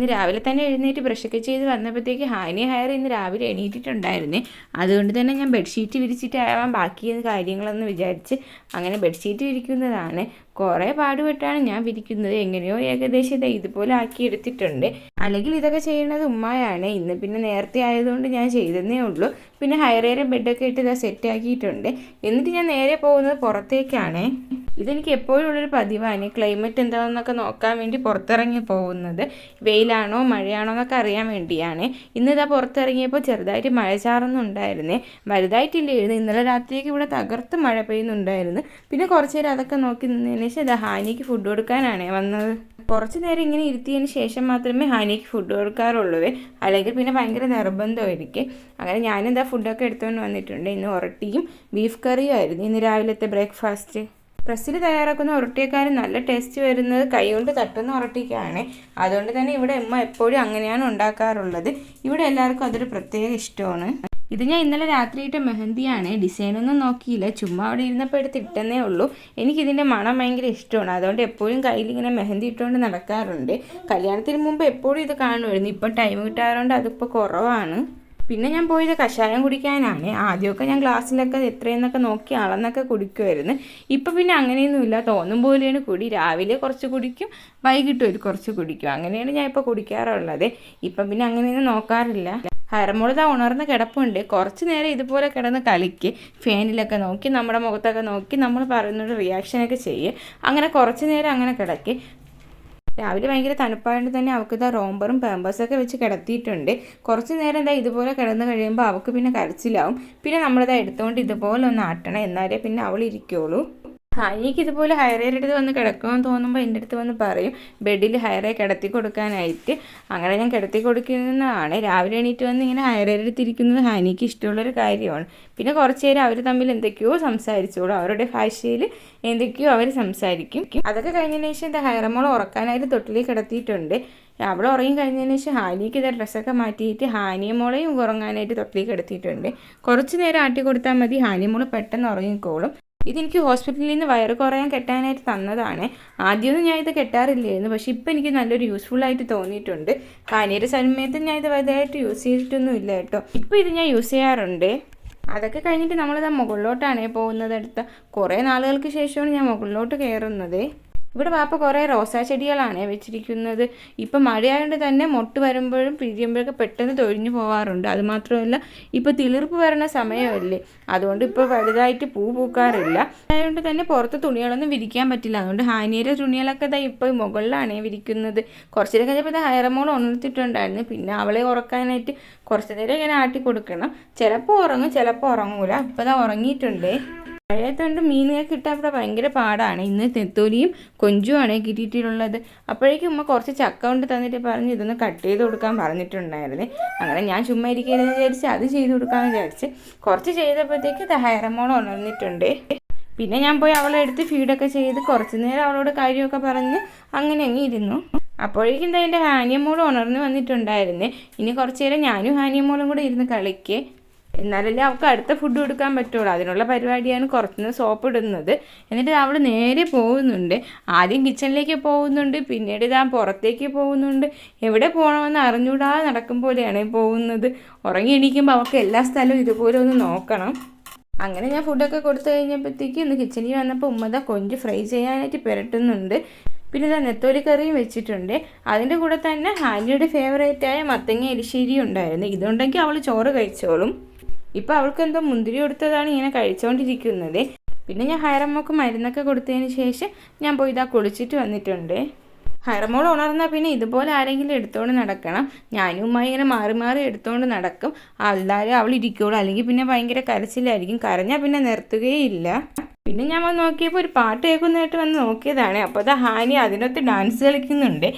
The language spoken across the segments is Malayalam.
ഇന്ന് രാവിലെ തന്നെ എഴുന്നേറ്റ് ബ്രഷൊക്കെ ചെയ്ത് വന്നപ്പോഴത്തേക്ക് ഹാനി ഹയർ ഇന്ന് രാവിലെ എണീറ്റിട്ടുണ്ടായിരുന്നേ. അതുകൊണ്ട് തന്നെ ഞാൻ ബെഡ്ഷീറ്റ് വിരിച്ചിട്ടാവാൻ ബാക്കി കാര്യങ്ങളെന്ന് വിചാരിച്ച് അങ്ങനെ ബെഡ്ഷീറ്റ് വിരിക്കുന്നതാണ്. കുറേ പാടുപെട്ടാണ് ഞാൻ വിരിക്കുന്നത്. എങ്ങനെയോ ഏകദേശം ഇത് ഇതുപോലെ ആക്കി എടുത്തിട്ടുണ്ട്. അല്ലെങ്കിൽ ഇതൊക്കെ ചെയ്യുന്നത് ഉമ്മായാണ്. ഇന്ന് പിന്നെ നേരത്തെ ആയതുകൊണ്ട് ഞാൻ ചെയ്തതേ ഉള്ളൂ. പിന്നെ ഹയറേറെ ബെഡൊക്കെ ഇട്ട് ഇതാ സെറ്റ് ആക്കിയിട്ടുണ്ട് എന്നിട്ട് ഞാൻ നേരെ പോകുന്നത് പുറത്തേക്കാണ്. ഇതെനിക്ക് എപ്പോഴും ഉള്ളൊരു പതിവാണ്. ക്ലൈമറ്റ് എന്താണെന്നൊക്കെ നോക്കാൻ വേണ്ടി പുറത്തിറങ്ങി പോകുന്നത്. വെയിലാണോ മഴയാണോ എന്നൊക്കെ അറിയാൻ വേണ്ടിയാണ്. ഇന്ന് ഇതാ പുറത്തിറങ്ങിയപ്പോൾ ചെറുതായിട്ട് മഴ ചാറുന്നുണ്ടായിരുന്നേ വലുതായിട്ടില്ലായിരുന്നു ഇന്നലെ രാത്രിയൊക്കെ ഇവിടെ തകർത്ത് മഴ പെയ്യുന്നുണ്ടായിരുന്നു. പിന്നെ കുറച്ച് നേരം അതൊക്കെ നോക്കി നിന്നതിന് ശേഷം ഇതാ ഹാനിക്ക് ഫുഡ് കൊടുക്കാനാണ് വന്നത്. കുറച്ച് നേരം ഇങ്ങനെ ഇരുത്തിയതിന് ശേഷം മാത്രമേ ഹാനിക്ക് ഫുഡ് കൊടുക്കാറുള്ളൂ. അല്ലെങ്കിൽ പിന്നെ ഭയങ്കര നിർബന്ധമായിരിക്കും. അങ്ങനെ ഞാനെന്താ ഫുഡൊക്കെ എടുത്തുകൊണ്ട് വന്നിട്ടുണ്ട്. ഇന്ന് ഒറട്ടിയും ബീഫ് കറിയും ആയിരുന്നു. ഇന്ന് രാവിലത്തെ ബ്രേക്ക്ഫാസ്റ്റ് പ്രസ്സിൽ തയ്യാറാക്കുന്ന ഉരുട്ടിയേക്കാളും നല്ല ടേസ്റ്റ് വരുന്നത് കൈകൊണ്ട് തട്ടുന്ന ഉരുട്ടിക്കാണ്. അതുകൊണ്ട് തന്നെ ഇവിടെ അമ്മ എപ്പോഴും അങ്ങനെയാണ് ഉണ്ടാക്കാറുള്ളത്. ഇവിടെ എല്ലാവർക്കും അതൊരു പ്രത്യേക ഇഷ്ടമാണ്. ഇത് ഞാൻ ഇന്നലെ രാത്രിയിട്ട് മെഹന്തിയാണ്. ഡിസൈനൊന്നും നോക്കിയില്ല. ചുമ്മാ അവിടെ ഇരുന്നപ്പോൾ എടുത്ത് ഇട്ടെന്നേ ഉള്ളൂ. എനിക്കിതിന്റെ മണം ഭയങ്കര ഇഷ്ടമാണ്. അതുകൊണ്ട് എപ്പോഴും കയ്യിൽ ഇങ്ങനെ മെഹന്തി ഇട്ടുകൊണ്ട് നടക്കാറുണ്ട്. കല്യാണത്തിന് മുമ്പ് എപ്പോഴും ഇത് കാണുമായിരുന്നു. ഇപ്പം ടൈം കിട്ടാറുണ്ട്. അതിപ്പോൾ കുറവാണ്. പിന്നെ ഞാൻ പോയത് കഷായം കുടിക്കാനാണ്. ആദ്യമൊക്കെ ഞാൻ ഗ്ലാസ്സിലൊക്കെ എത്രയെന്നൊക്കെ നോക്കി അളന്നൊക്കെ കുടിക്കുമായിരുന്നു ഇപ്പം പിന്നെ അങ്ങനെയൊന്നുമില്ല. തോന്നും പോലെയാണ് കുടി. രാവിലെ കുറച്ച് കുടിക്കും വൈകിട്ട് ഒരു കുറച്ച് കുടിക്കും. അങ്ങനെയാണ് ഞാൻ ഇപ്പോൾ കുടിക്കാറുള്ളത്. ഇപ്പം പിന്നെ അങ്ങനെയൊന്നും നോക്കാറില്ല. ഹരമോളിതാ ഉണർന്ന് കിടപ്പുണ്ട്. കുറച്ച് നേരം ഇതുപോലെ കിടന്ന് കളിക്ക്. ഫാനിലൊക്കെ നോക്കി നമ്മുടെ മുഖത്തൊക്കെ നോക്കി നമ്മൾ പറയുന്നൊരു റിയാക്ഷനൊക്കെ ചെയ്യുക അങ്ങനെ കുറച്ച് നേരം അങ്ങനെ കിടക്ക്. രാവിലെ ഭയങ്കര തണുപ്പായതുകൊണ്ട് തന്നെ അവൾക്ക് ഇതാ റോംബറും പാമ്പേഴ്സൊക്കെ വെച്ച് കിടത്തിയിട്ടുണ്ട്. കുറച്ച് നേരം എന്താ ഇതുപോലെ കിടന്ന് കഴിയുമ്പോൾ അവൾക്ക് പിന്നെ കരച്ചിലാവും. പിന്നെ നമ്മളിതാ എടുത്തുകൊണ്ട് ഇതുപോലെ ഒന്ന് ആട്ടണം. എന്നാലേ പിന്നെ അവൾ ഇരിക്കുള്ളൂ ഹാനിക്ക് ഇതുപോലെ ഹയറേയുടെ അടുത്ത് വന്ന് കിടക്കുമെന്ന് തോന്നുമ്പോൾ എന്റെ അടുത്ത് വന്ന് പറയും ബെഡിൽ ഹയറെ കിടത്തി കൊടുക്കാനായിട്ട്. അങ്ങനെ ഞാൻ കിടത്തി കൊടുക്കുന്നതാണ്. രാവിലെ എണീറ്റ് വന്ന് ഇങ്ങനെ ഹയറേയുടെ അടുത്തിരിക്കുന്നത് ഹനിക്ക് ഇഷ്ടമുള്ളൊരു കാര്യമാണ്. പിന്നെ കുറച്ച് നേരം അവർ തമ്മിൽ എന്തൊക്കെയോ സംസാരിച്ചോളൂ. അവരുടെ ഭാഷയിൽ എന്തൊക്കെയോ അവർ സംസാരിക്കും. അതൊക്കെ കഴിഞ്ഞതിന് ശേഷം എന്റെ ഹയറമോൾ ഉറക്കാനായിട്ട് തൊട്ടിലേക്ക് കിടത്തിയിട്ടുണ്ട്. അവൾ ഉറങ്ങി കഴിഞ്ഞതിന് ശേഷം ഹാനിക്ക് ഇതാ ഡ്രസ്സൊക്കെ മാറ്റിയിട്ട് ഹാനിയമോളെയും ഉറങ്ങാനായിട്ട് തൊട്ടിലേക്ക് കിടത്തിയിട്ടുണ്ട്. കുറച്ച് നേരം ആട്ടി കൊടുത്താൽ മതി ഹാനിയമോൾ പെട്ടെന്ന് ഉറങ്ങിക്കോളും. ഇതെനിക്ക് ഹോസ്പിറ്റലിൽ നിന്ന് വയറ് കുറയാൻ കെട്ടാനായിട്ട് തന്നതാണ്. ആദ്യമൊന്നും ഞാൻ ഇത് കെട്ടാറില്ലായിരുന്നു. പക്ഷേ ഇപ്പം എനിക്ക് നല്ലൊരു യൂസ്ഫുൾ ആയിട്ട് തോന്നിയിട്ടുണ്ട്. കാനീര സമയത്ത് ഞാൻ ഇത് വലുതായിട്ട് യൂസ് ചെയ്തിട്ടൊന്നും ഇല്ല കേട്ടോ. ഇപ്പോൾ ഇത് ഞാൻ യൂസ് ചെയ്യാറുണ്ട്. അതൊക്കെ കഴിഞ്ഞിട്ട് നമ്മളിത് മുകളിലോട്ടാണ് പോകുന്നത് അടുത്ത കുറേ നാളുകൾക്ക് ശേഷമാണ് ഞാൻ മുകളിലോട്ട് കയറുന്നത്. ഇവിടെ പാപ്പ കുറേ റോസാ ചെടികളാണ് വെച്ചിരിക്കുന്നത്. ഇപ്പം മഴയായതുകൊണ്ട് തന്നെ മൊട്ട് വരുമ്പോഴും പിരിയുമ്പോഴൊക്കെ പെട്ടെന്ന് തൊഴിഞ്ഞു പോവാറുണ്ട്. അതുമാത്രമല്ല ഇപ്പോൾ തിളിർപ്പ് വരണ സമയമല്ലേ? അതുകൊണ്ട് ഇപ്പോൾ വലുതായിട്ട് പൂ പൂക്കാറില്ല. അതുകൊണ്ട് തന്നെ പുറത്ത് തുണികളൊന്നും വിരിക്കാൻ പറ്റില്ല. അതുകൊണ്ട് ഹാനിയുടെ തുണികളൊക്കെ ഇതാ ഇപ്പോൾ മുകളിലാണ് വിരിക്കുന്നത്. കുറച്ച് നേരം കഴിഞ്ഞപ്പോൾ ഇത് ഹയറമോൾ ഉണർത്തിട്ടുണ്ടായിരുന്നു പിന്നെ അവളെ ഉറക്കാനായിട്ട് കുറച്ച് നേരം ഇങ്ങനെ ആട്ടി കൊടുക്കണം ചിലപ്പോൾ ഉറങ്ങും ചിലപ്പോൾ ഉറങ്ങൂല. ഇപ്പോൾ ഇതാ ഉറങ്ങിയിട്ടുണ്ട്. മഴയത്തുകൊണ്ട് മീനുകൾ കിട്ടാൻ ഇവിടെ ഭയങ്കര പാടാണ്. ഇന്ന് നെത്തോലിയും കൊഞ്ചുമാണ് കിട്ടിയിട്ടുള്ളത്. അപ്പോഴേക്കും ഉമ്മ കുറച്ച് ചക്ക കൊണ്ട് തന്നിട്ട് പറഞ്ഞ് ഇതൊന്ന് കട്ട് ചെയ്ത് കൊടുക്കാൻ പറഞ്ഞിട്ടുണ്ടായിരുന്നു. അങ്ങനെ ഞാൻ ചുമ്മാ ഇരിക്കരുതെന്ന് വിചാരിച്ച് അത് ചെയ്ത് കൊടുക്കാമെന്ന് വിചാരിച്ച് കുറച്ച് ചെയ്തപ്പോഴത്തേക്ക് ഇത് ഹയറമോൾ ഉണർന്നിട്ടുണ്ട്. പിന്നെ ഞാൻ പോയി അവളെ എടുത്ത് ഫീഡൊക്കെ ചെയ്ത് കുറച്ച് നേരം അവളോട് കാര്യമൊക്കെ പറഞ്ഞ് അങ്ങനെ അങ്ങ് ഇരുന്നു. അപ്പോഴേക്കും എന്റെ ഹാനിയമോളും ഉണർന്ന് വന്നിട്ടുണ്ടായിരുന്നു. ഇനി കുറച്ച് നേരം ഞാനും ഹാനിയമോളും കൂടെ ഇരുന്ന് കളിക്കേ. എന്നാലല്ലേ അവൾക്ക് അടുത്ത ഫുഡ് കൊടുക്കാൻ പറ്റുള്ളൂ. അതിനുള്ള പരിപാടിയാണ് കുറച്ചുനിന്ന് സോപ്പ് ഇടുന്നത്. എന്നിട്ട് അവൾ നേരെ പോകുന്നുണ്ട്. ആദ്യം കിച്ചണിലേക്ക് പോകുന്നുണ്ട്. പിന്നീട് ഇതാ പുറത്തേക്ക് പോകുന്നുണ്ട്. എവിടെ പോകണമെന്ന് അറിഞ്ഞൂടാതെ നടക്കും പോലെയാണ് പോകുന്നത്. ഉറങ്ങി എണീക്കുമ്പോൾ അവൾക്ക് എല്ലാ സ്ഥലവും ഇതുപോലെ ഒന്ന് നോക്കണം. അങ്ങനെ ഞാൻ ഫുഡൊക്കെ കൊടുത്തു കഴിഞ്ഞപ്പോഴത്തേക്ക് ഇന്ന് കിച്ചണിൽ വന്നപ്പോൾ ഉമ്മത കൊഞ്ച് ഫ്രൈ ചെയ്യാനായിട്ട് പുരട്ടുന്നുണ്ട്. പിന്നെ ഇതാ നെത്തോലി കറിയും വെച്ചിട്ടുണ്ട്. അതിന്റെ കൂടെ തന്നെ ഹാനിയുടെ ഫേവറേറ്റായ മത്തങ്ങ എരിശ്ശേരിയും ഉണ്ടായിരുന്നു. ഇതുണ്ടെങ്കിൽ അവൾ ചോറ് കഴിച്ചോളും. ഇപ്പോൾ അവൾക്ക് എന്തോ മുന്തിരി കൊടുത്തതാണ് ഇങ്ങനെ കഴിച്ചുകൊണ്ടിരിക്കുന്നത് പിന്നെ ഞാൻ ഹയറമ്മക്ക് മരുന്നൊക്കെ കൊടുത്തതിന് ശേഷം ഞാൻ പോയി ഇതാ കുളിച്ചിട്ട് വന്നിട്ടുണ്ട്. ഹൈറമോൾ ഉണർന്നാൽ പിന്നെ ഇതുപോലെ ആരെങ്കിലും എടുത്തുകൊണ്ട് നടക്കണം. ഞാനും ഇങ്ങനെ മാറി മാറി എടുത്തുകൊണ്ട് നടക്കും. അല്ലാതെ അവൾ ഇരിക്കുള്ളൂ. അല്ലെങ്കിൽ പിന്നെ ഭയങ്കര കരച്ചിലായിരിക്കും. കരഞ്ഞാൽ പിന്നെ നിർത്തുകയില്ല പിന്നെ ഞാൻ വന്ന് നോക്കിയപ്പോൾ ഒരു പാട്ട് കേൾക്കുന്നതായിട്ട് വന്ന് നോക്കിയതാണ്. അപ്പോൾ അത് ഹാനി അതിനകത്ത് ഡാൻസ് കളിക്കുന്നുണ്ട്.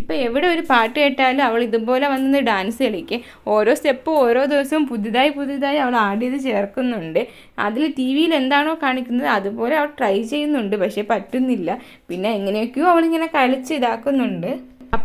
ഇപ്പം എവിടെ ഒരു പാട്ട് കേട്ടാലും അവൾ ഇതുപോലെ വന്ന് ഡാൻസ് കളിക്കും. ഓരോ സ്റ്റെപ്പ് ഓരോ ദിവസവും പുതുതായി പുതുതായി അവൾ ആഡ് ചെയ്ത് ചേർക്കുന്നുണ്ട്. അതിൽ ടി വിയിൽ എന്താണോ കാണിക്കുന്നത് അതുപോലെ അവൾ ട്രൈ ചെയ്യുന്നുണ്ട് പക്ഷേ പറ്റുന്നില്ല. പിന്നെ എങ്ങനെയൊക്കെയോ അവളിങ്ങനെ കളിച്ച് ഇതാക്കുന്നുണ്ട്.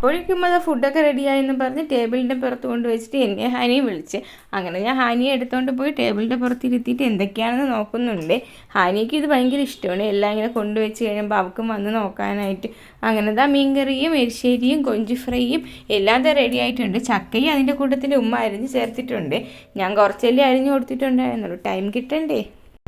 അപ്പോഴേക്കും അത് ഫുഡൊക്കെ റെഡിയായെന്ന് പറഞ്ഞ് ടേബിളിന്റെ പുറത്ത് കൊണ്ട് വെച്ചിട്ട് എന്നെ ഹാനിയെ വിളിച്ച്. അങ്ങനെ ഞാൻ ഹാനിയെ എടുത്തുകൊണ്ട് പോയി ടേബിളിന്റെ പുറത്തിരുത്തിയിട്ട് എന്തൊക്കെയാണെന്ന് നോക്കുന്നുണ്ട്. ഹാനിക്ക് ഇത് ഭയങ്കര ഇഷ്ടമാണ്. എല്ലാം ഇങ്ങനെ കൊണ്ടുവച്ച് കഴിയുമ്പോൾ അവൾക്കും വന്ന് നോക്കാനായിട്ട്. അങ്ങനെ ദാ മീൻകറിയും എരിശ്ശേരിയും കൊഞ്ച് ഫ്രൈയും എല്ലാം തന്നെ റെഡി ആയിട്ടുണ്ട്. ചക്കയും അതിന്റെ കൂട്ടത്തിൽ ഉമ്മ അരിഞ്ഞ് ചേർത്തിട്ടുണ്ട്. ഞാൻ കുറച്ചല്ലേ അരിഞ്ഞ് കൊടുത്തിട്ടുണ്ടായിരുന്നുള്ളൂ. ടൈം കിട്ടണ്ടേ?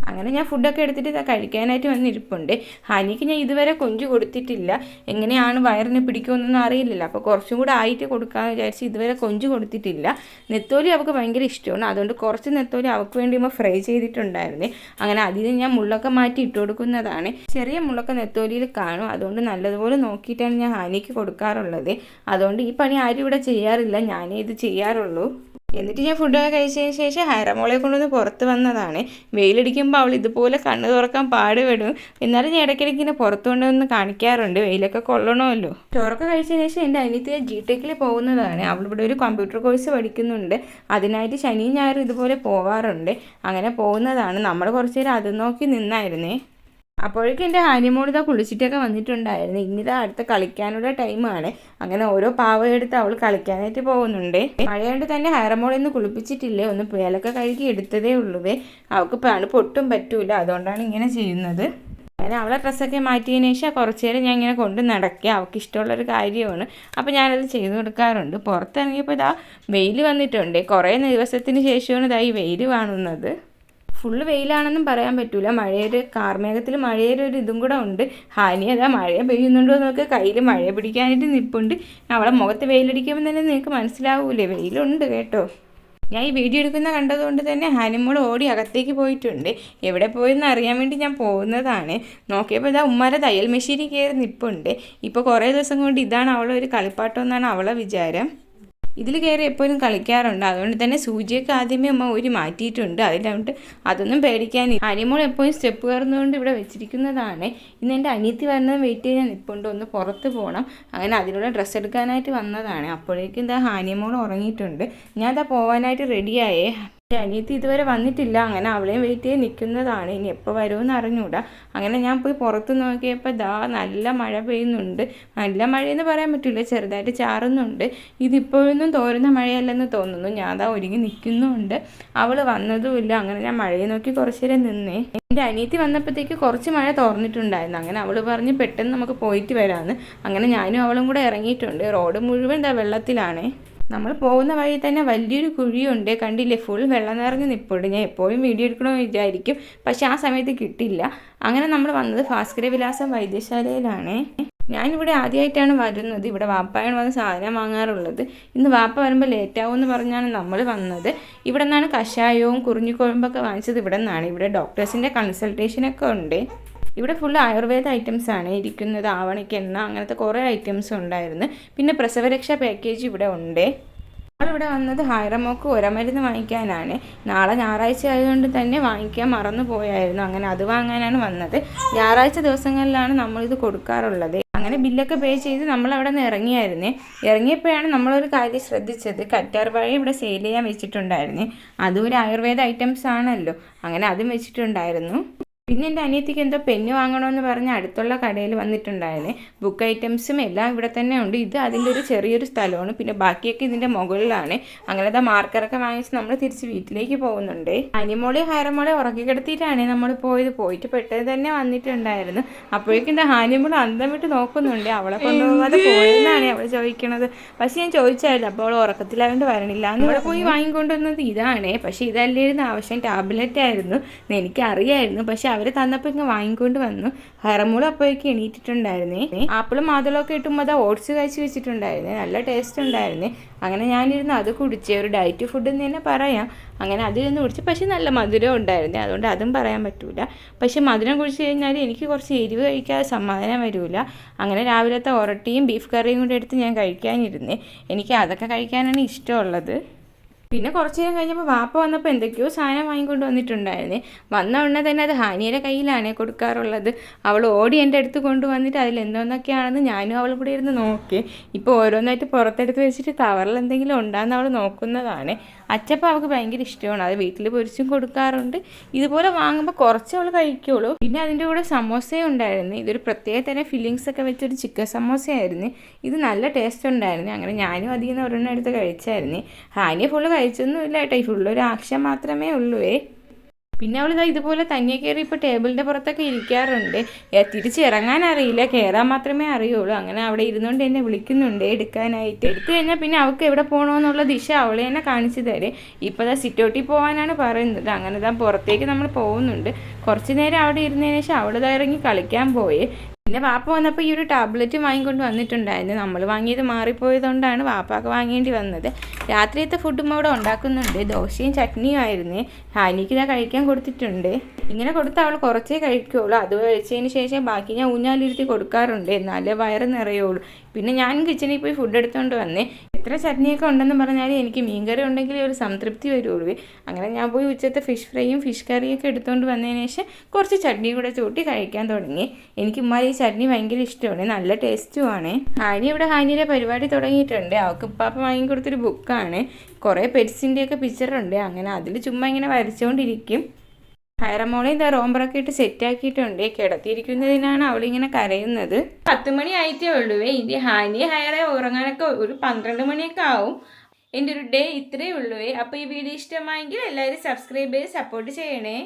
അങ്ങനെ ഞാൻ ഫുഡൊക്കെ എടുത്തിട്ട് കഴിക്കാനായിട്ട് വന്നിരിപ്പുണ്ട്. ഹനിക്ക് ഞാൻ ഇതുവരെ കൊഞ്ച് കൊടുത്തിട്ടില്ല. എങ്ങനെയാണ് വയറിനെ പിടിക്കുമെന്നൊന്നും അറിയില്ലല്ലോ. അപ്പോൾ കുറച്ചും കൂടെ ആയിട്ട് കൊടുക്കാമെന്ന് വിചാരിച്ച് ഇതുവരെ കൊഞ്ച് കൊടുത്തിട്ടില്ല. നെത്തോലി അവൾക്ക് ഭയങ്കര ഇഷ്ടമാണ്. അതുകൊണ്ട് കുറച്ച് നെത്തോലി അവൾക്ക് വേണ്ടി നമ്മൾ ഫ്രൈ ചെയ്തിട്ടുണ്ടായിരുന്നേ. അങ്ങനെ അതിന് ഞാൻ മുള്ളൊക്കെ മാറ്റി ഇട്ട് കൊടുക്കുന്നതാണ്. ചെറിയ മുള്ളൊക്കെ നെത്തോലിയിൽ കാണും. അതുകൊണ്ട് നല്ലതുപോലെ നോക്കിയിട്ടാണ് ഞാൻ ഹാനിക്ക് കൊടുക്കാറുള്ളത്. അതുകൊണ്ട് ഈ പണി ആരും ഇവിടെ ചെയ്യാറില്ല. ഞാനേ ഇത് ചെയ്യാറുള്ളൂ. എന്നിട്ട് ഞാൻ ഫുഡൊക്കെ കഴിച്ചതിന് ശേഷം ഹൈറമോളെ കൊണ്ടുവന്ന് പുറത്ത് വന്നതാണ്. വെയിലടിക്കുമ്പോൾ അവൾ ഇതുപോലെ കണ്ണ് തുറക്കാൻ പാടുപെടും. എന്നാലും ഞാൻ ഇടയ്ക്കിടയ്ക്ക് ഇങ്ങനെ പുറത്ത് കൊണ്ടുവന്ന് കാണിക്കാറുണ്ട്. വെയിലൊക്കെ കൊള്ളണമല്ലോ. ചോറൊക്കെ കഴിച്ചതിന് ശേഷം എന്റെ അനിയത്തി ജി ടെക്കിൽ പോകുന്നതാണ്. അവൾ ഇവിടെ ഒരു കമ്പ്യൂട്ടർ കോഴ്സ് പഠിക്കുന്നുണ്ട്. അതിനായിട്ട് ശനിയും ഞായറും ഇതുപോലെ പോവാറുണ്ട്. അങ്ങനെ പോകുന്നതാണ്. നമ്മൾ കുറച്ച് നേരം അത് നോക്കി നിന്നായിരുന്നേ. അപ്പോഴേക്കും എന്റെ ഹാനിമോൾ ഇതാ കുളിച്ചിട്ടൊക്കെ വന്നിട്ടുണ്ടായിരുന്നു. ഇനിതാ അടുത്ത കളിക്കാനുള്ള ടൈമാണ് അങ്ങനെ ഓരോ പാവ എടുത്ത് അവൾ കളിക്കാനായിട്ട് പോകുന്നുണ്ട്. മഴയുണ്ട് തന്നെ ഹൈറമോൾ ഇന്ന് കുളിപ്പിച്ചിട്ടില്ലേ? ഒന്ന് പേലൊക്കെ കഴുകി എടുത്തതേ ഉള്ളൂ. അവൾക്ക് പണി പൊട്ടും പറ്റൂല. അതുകൊണ്ടാണ് ഇങ്ങനെ ചെയ്യുന്നത്. അങ്ങനെ അവളെ ഡ്രസ്സൊക്കെ മാറ്റിയതിന് ശേഷം കുറച്ച് നേരം ഞാൻ ഇങ്ങനെ കൊണ്ട് നടക്കുക. അവൾക്ക് ഇഷ്ടമുള്ളൊരു കാര്യമാണ്. അപ്പോൾ ഞാനത് ചെയ്തു കൊടുക്കാറുണ്ട്. പുറത്തിറങ്ങിയപ്പോൾ ഇതാ വെയിൽ വന്നിട്ടുണ്ട്. കുറേ ദിവസത്തിന് ശേഷമാണ് ഇതാ ഈ വെയിൽ കാണുന്നത്. ഫുള്ള് വെയിലാണെന്നും പറയാൻ പറ്റൂല. മഴയൊരു കാർമേഘത്തിൽ മഴയുടെ ഒരു ഇതും കൂടെ ഉണ്ട്. ഹാനി അതാ മഴ പെയ്യുന്നുണ്ടോ എന്നൊക്കെ കയ്യിൽ മഴ പിടിക്കാനായിട്ട് നിൽപ്പുണ്ട് അവളെ മുഖത്ത് വെയിലടിക്കുമ്പോൾ തന്നെ നിങ്ങൾക്ക് മനസ്സിലാവൂലേ? വെയിലുണ്ട് കേട്ടോ. ഞാൻ ഈ വീഡിയോ എടുക്കുന്ന കണ്ടതുകൊണ്ട് തന്നെ ഹാനിമോട് ഓടി അകത്തേക്ക് പോയിട്ടുണ്ട്. എവിടെ പോയെന്ന് അറിയാൻ വേണ്ടി ഞാൻ പോകുന്നതാണ്. നോക്കിയപ്പോൾ ഇതാ ഉമ്മാരെ തയ്യൽ മെഷീനിൽ കയറി നിൽപ്പുണ്ട് ഇപ്പോൾ കുറേ ദിവസം കൊണ്ട് ഇതാണ് അവളെ ഒരു കളിപ്പാട്ടം എന്നാണ് അവളെ വിചാരം. ഇതിൽ കയറി എപ്പോഴും കളിക്കാറുണ്ട്. അതുകൊണ്ട് തന്നെ സൂചിയൊക്കെ ആദ്യമേ അമ്മ ഒരു മാറ്റിയിട്ടുണ്ട്. അതിലുണ്ട് അതൊന്നും പേടിക്കാൻ അനിമോൾ എപ്പോഴും സ്റ്റെപ്പ് കയറുന്നതുകൊണ്ട് ഇവിടെ വെച്ചിരിക്കുന്നതാണ്. ഇന്ന് എന്റെ അനിയത്തി വരുന്നത് വെയിറ്റ് ചെയ്യാൻ നിൽപ്പുണ്ട് ഒന്ന് പുറത്ത് പോകണം അങ്ങനെ അതിലൂടെ ഡ്രസ്സ് എടുക്കാനായിട്ട് വന്നതാണ്. അപ്പോഴേക്കും എന്താ ഹാനിമോൾ ഉറങ്ങിയിട്ടുണ്ട്. ഞാൻ അതാ പോകാനായിട്ട് റെഡിയായേ എന്റെ അനിയത്തി ഇതുവരെ വന്നിട്ടില്ല. അങ്ങനെ അവളെയും വെയിറ്റ് ചെയ്ത് നിൽക്കുന്നതാണ്. ഇനി എപ്പോൾ വരുമെന്ന് അറിഞ്ഞൂടാ. അങ്ങനെ ഞാൻ പോയി പുറത്ത് നോക്കിയപ്പോൾ ദാ നല്ല മഴ പെയ്യുന്നുണ്ട്. നല്ല മഴയെന്ന് പറയാൻ പറ്റില്ല. ചെറുതായിട്ട് ചാറുന്നുണ്ട്. ഇതിപ്പോഴൊന്നും തോരുന്ന മഴയല്ലെന്ന് തോന്നുന്നു. ഞാൻ ദാ ഒരുങ്ങി നിൽക്കുന്നുണ്ട്. അവൾ വന്നതുമില്ല. അങ്ങനെ ഞാൻ മഴയെ നോക്കി കുറച്ച് നേരം നിന്നേ. എന്റെ അനിയത്തി വന്നപ്പോഴത്തേക്ക് കുറച്ച് മഴ തോർന്നിട്ടുണ്ടായിരുന്നു. അങ്ങനെ അവൾ പറഞ്ഞ് പെട്ടെന്ന് നമുക്ക് പോയിട്ട് വരാമെന്ന് അങ്ങനെ ഞാനും അവളും കൂടെ ഇറങ്ങിയിട്ടുണ്ട്. റോഡ് മുഴുവൻ ദാ വെള്ളത്തിലാണേ. നമ്മൾ പോകുന്ന വഴി തന്നെ വലിയൊരു കുഴിയുണ്ട്. കണ്ടില്ലേ? ഫുൾ വെള്ളം നിറഞ്ഞു നിൽപ്പുണ്ട് ഞാൻ എപ്പോഴും വീഡിയോ എടുക്കണമെന്ന് വിചാരിക്കും. പക്ഷെ ആ സമയത്ത് കിട്ടില്ല അങ്ങനെ നമ്മൾ വന്നത് ഭാസ്കര വിലാസം വൈദ്യശാലയിലാണ്. ഞാനിവിടെ ആദ്യമായിട്ടാണ് വരുന്നത്. ഇവിടെ വാപ്പായാണ് വന്ന് സാധനം വാങ്ങാറുള്ളത്. ഇന്ന് വാപ്പ വരുമ്പോൾ ലേറ്റാവും എന്ന് പറഞ്ഞാണ് നമ്മൾ വന്നത്. ഇവിടെ നിന്നാണ് കഷായവും കുറിഞ്ഞിക്കുഴമ്പൊക്കെ വാങ്ങിച്ചത്. ഇവിടെ നിന്നാണ് ഇവിടെ ഡോക്ടേഴ്സിന്റെ കൺസൾട്ടേഷനൊക്കെ ഉണ്ട്. ഇവിടെ ഫുൾ ആയുർവേദ ഐറ്റംസ് ആണ് ഇരിക്കുന്നത്. ആവണിക്കെണ്ണ അങ്ങനത്തെ കുറേ ഐറ്റംസ് ഉണ്ടായിരുന്നു. പിന്നെ പ്രസവരക്ഷാ പാക്കേജ് ഇവിടെ ഉണ്ട്. നമ്മളിവിടെ വന്നത് ഹൈറമോക്ക് ഉരമരുന്ന് വാങ്ങിക്കാനാണ്. നാളെ ഞായറാഴ്ച ആയതുകൊണ്ട് തന്നെ വാങ്ങിക്കാൻ മറന്നു പോയായിരുന്നു. അങ്ങനെ അത് വാങ്ങാനാണ് വന്നത്. ഞായറാഴ്ച ദിവസങ്ങളിലാണ് നമ്മളിത് കൊടുക്കാറുള്ളത്. അങ്ങനെ ബില്ലൊക്കെ പേ ചെയ്ത് നമ്മൾ അവിടെ നിന്ന് ഇറങ്ങിയായിരുന്നേ. ഇറങ്ങിയപ്പോഴാണ് നമ്മളൊരു കാര്യം ശ്രദ്ധിച്ചത്. കറ്റാർ വാഴ ഇവിടെ സെയിൽ ചെയ്യാൻ വെച്ചിട്ടുണ്ടായിരുന്നേ. അതും ഒരു ആയുർവേദ ഐറ്റംസ് ആണല്ലോ. അങ്ങനെ അതും വെച്ചിട്ടുണ്ടായിരുന്നു. പിന്നെ എന്റെ അനിയത്തിക്ക് എന്തോ പെന്ന് വാങ്ങണമെന്ന് പറഞ്ഞ് അടുത്തുള്ള കടയിൽ വന്നിട്ടുണ്ടായിരുന്നേ. ബുക്ക് ഐറ്റംസും എല്ലാം ഇവിടെ തന്നെ ഉണ്ട്. ഇത് അതിന്റെ ഒരു ചെറിയൊരു സ്ഥലമാണ്. പിന്നെ ബാക്കിയൊക്കെ ഇതിന്റെ മുകളിലാണ്. അങ്ങനത്തെ മാർക്കറൊക്കെ വാങ്ങിച്ച് നമ്മൾ തിരിച്ച് വീട്ടിലേക്ക് പോകുന്നുണ്ട്. അനിമോളെ ഹൈറമോളെ ഉറക്കി കിടത്തിയിട്ടാണ് നമ്മൾ പോയത്. പോയിട്ട് പെട്ടെന്ന് തന്നെ വന്നിട്ടുണ്ടായിരുന്നു. അപ്പോഴേക്കും എന്റെ ഹാനിമോൾ അന്തം വിട്ട് നോക്കുന്നുണ്ട്. അവളെ കൊണ്ടുപോകാതെ പോയെന്നാണ് അവൾ ചോദിക്കണത്. പക്ഷെ ഞാൻ ചോദിച്ചായിരുന്നു. അപ്പോൾ അവൾ ഉറക്കത്തിലായതുകൊണ്ട് വരണില്ല എന്ന് ഇവിടെ പോയി വാങ്ങിക്കൊണ്ടുവന്നത് ഇതാണ്. പക്ഷെ ഇതല്ലായിരുന്നു. ആവശ്യം ടാബ്ലറ്റ് ആയിരുന്നു. എനിക്കറിയായിരുന്നു. പക്ഷെ അവർ തന്നപ്പോൾ ഇങ്ങനെ വാങ്ങിക്കൊണ്ട് വന്നു. ഹറമൂൾ അപ്പോഴേക്ക് എണീറ്റിട്ടുണ്ടായിരുന്നേ. ആപ്പിളും മാതളമൊക്കെ ഇട്ടുമ്പോൾ അത് ഓട്സ് കഴിച്ചു വെച്ചിട്ടുണ്ടായിരുന്നേ. നല്ല ടേസ്റ്റ് ഉണ്ടായിരുന്നേ. അങ്ങനെ ഞാനിരുന്ന് അത് കുടിച്ച് ഒരു ഡയറ്റ് ഫുഡ് എന്ന് തന്നെ പറയാം. അങ്ങനെ അതിൽ നിന്ന് കുടിച്ച്. പക്ഷേ നല്ല മധുരം ഉണ്ടായിരുന്നേ. അതുകൊണ്ട് അതും പറയാൻ പറ്റൂല. പക്ഷേ മധുരം കുടിച്ച് കഴിഞ്ഞാൽ എനിക്ക് കുറച്ച് എരിവ് കഴിക്കാതെ സമാധാനം വരില്ല അങ്ങനെ രാവിലത്തെ ഒരട്ടിയും ബീഫ് കറിയും കൂടെ എടുത്ത് ഞാൻ കഴിക്കാനിരുന്നേ. എനിക്ക് അതൊക്കെ കഴിക്കാനാണ് ഇഷ്ടമുള്ളത്. പിന്നെ കുറച്ച് നേരം കഴിഞ്ഞപ്പോൾ വാപ്പ വന്നപ്പോൾ എന്തൊക്കെയോ സാധനം വാങ്ങിക്കൊണ്ട് വന്നിട്ടുണ്ടായിരുന്നേ. വന്ന ഉടനെ തന്നെ അത് ഹാനിയുടെ കയ്യിലാണ് കൊടുക്കാറുള്ളത്. അവൾ ഓടി എന്റെ അടുത്ത് കൊണ്ടുവന്നിട്ട് അതിൽ എന്തോന്നൊക്കെയാണെന്ന് ഞാനും അവൾ കൂടി ഇരുന്ന് നോക്കി. ഇപ്പോൾ ഓരോന്നായിട്ട് പുറത്തെടുത്ത് വെച്ചിട്ട് കവറിൽ എന്തെങ്കിലും ഉണ്ടാകുന്ന അവൾ നോക്കുന്നതാണ്. അച്ചപ്പം അവൾക്ക് ഭയങ്കര ഇഷ്ടമാണ്. അത് വീട്ടിൽ പൊരിച്ചും കൊടുക്കാറുണ്ട്. ഇതുപോലെ വാങ്ങുമ്പോൾ കുറച്ച് അവൾ കഴിക്കുള്ളൂ. പിന്നെ അതിന്റെ കൂടെ സമോസയും ഉണ്ടായിരുന്നു. ഇതൊരു പ്രത്യേക തരം ഫില്ലിങ്സ് ഒക്കെ വെച്ചൊരു ചിക്കൻ സമോസയായിരുന്നു. ഇത് നല്ല ടേസ്റ്റ് ഉണ്ടായിരുന്നു. അങ്ങനെ ഞാനും നിന്ന് ഒരെണ്ണം എടുത്ത് കഴിച്ചായിരുന്നു. ഹാനിയ ഫുള്ള് കഴിച്ചൊന്നുമില്ല കേട്ടോ. ഈ ഫുള്ളൊരു ആക്ഷം മാത്രമേ ഉള്ളൂവേ പിന്നെ അവൾ ഇതുപോലെ തന്നെ കയറി ഇപ്പോൾ ടേബിളിന്റെ പുറത്തൊക്കെ ഇരിക്കാറുണ്ട്. തിരിച്ചിറങ്ങാൻ അറിയില്ല. കയറാൻ മാത്രമേ അറിയുള്ളൂ. അങ്ങനെ അവിടെ ഇരുന്നുകൊണ്ട് എന്നെ വിളിക്കുന്നുണ്ട് എടുക്കാനായിട്ട്. എടുത്തു കഴിഞ്ഞാൽ പിന്നെ അവൾക്ക് എവിടെ പോകണമെന്നുള്ള ദിശ അവളെ തന്നെ കാണിച്ചു തരേ. ഇപ്പോൾ ദാ സിറ്റൗട്ടിൽ പോകാനാണ് പറയുന്നത്. അങ്ങനെ താ പുറത്തേക്ക് നമ്മൾ പോകുന്നുണ്ട്. കുറച്ച് നേരം അവിടെ ഇരുന്നതിന് ശേഷം അവൾ ഇറങ്ങി കളിക്കാൻ പോയി. പിന്നെ വാപ്പ വന്നപ്പോൾ ഈ ഒരു ടാബ്ലറ്റ് വാങ്ങിക്കൊണ്ട് വന്നിട്ടുണ്ടായിരുന്നു. നമ്മൾ വാങ്ങിയത് മാറിപ്പോയതുകൊണ്ടാണ് വാപ്പാക്ക് വാങ്ങേണ്ടി വന്നത്. രാത്രിയത്തെ ഫുഡും അവിടെ ഉണ്ടാക്കുന്നുണ്ട്. ദോശയും ചട്നിയും ആയിരുന്നു. ഹാനിക്ക് ഇതാ കഴിക്കാൻ കൊടുത്തിട്ടുണ്ട്. ഇങ്ങനെ കൊടുത്താൽ അവൾ കുറച്ചേ കഴിക്കുകയുള്ളൂ അത് കഴിച്ചതിന് ശേഷം ബാക്കി ഞാൻ ഊഞ്ഞാലിരുത്തി കൊടുക്കാറുണ്ട്. എന്നാലേ വയറ് നിറയുള്ളൂ. പിന്നെ ഞാൻ കിച്ചണിൽ പോയി ഫുഡ് എടുത്തുകൊണ്ട് വന്നേ. എത്ര ചട്നിയൊക്കെ ഉണ്ടെന്ന് പറഞ്ഞാൽ എനിക്ക് മീൻകറി ഉണ്ടെങ്കിൽ ഒരു സംതൃപ്തി വരുള്ളൂ. അങ്ങനെ ഞാൻ പോയി ഉച്ചത്തെ ഫിഷ് ഫ്രൈയും ഫിഷ് കറിയൊക്കെ എടുത്തുകൊണ്ട് വന്നതിന് ശേഷം കുറച്ച് ചട്നി കൂടെ ചൂട്ടി കഴിക്കാൻ തുടങ്ങി. എനിക്ക് ഉമ്മാരി ഈ ചട്നി ഭയങ്കര ഇഷ്ടമാണ്. നല്ല ടേസ്റ്റുമാണ് ഹാനി ഇവിടെ ഹാനിയുടെ പരിപാടി തുടങ്ങിയിട്ടുണ്ട്. അവൾക്ക് ഇപ്പാപ്പ വാങ്ങിക്കൊടുത്തൊരു ബുക്കാണ് കുറേ പെറ്റ്സിന്റെയൊക്കെ പിക്ചറുണ്ട് അങ്ങനെ അതിൽ ചുമ്മാ ഇങ്ങനെ വരച്ചുകൊണ്ടിരിക്കും ഹൈറമോളെ ഇതാ റോംബറൊക്കെ ഇട്ട് സെറ്റാക്കിയിട്ടുണ്ട് കിടത്തിയിരിക്കുന്നതിനാണ് അവളിങ്ങനെ കരയുന്നത്. പത്ത് മണി ആയിട്ടേ ഉള്ളൂവേ ഇനി ഹാനി ഹയറെ ഉറങ്ങാനൊക്കെ ഒരു പന്ത്രണ്ട് മണിയൊക്കെ ആവും. എന്റെ ഒരു ഡേ ഇത്രയേ ഉള്ളൂവേ അപ്പോൾ ഈ വീഡിയോ ഇഷ്ടമായെങ്കിൽ എല്ലാവരും സബ്സ്ക്രൈബ് ചെയ്ത് സപ്പോർട്ട് ചെയ്യണേ.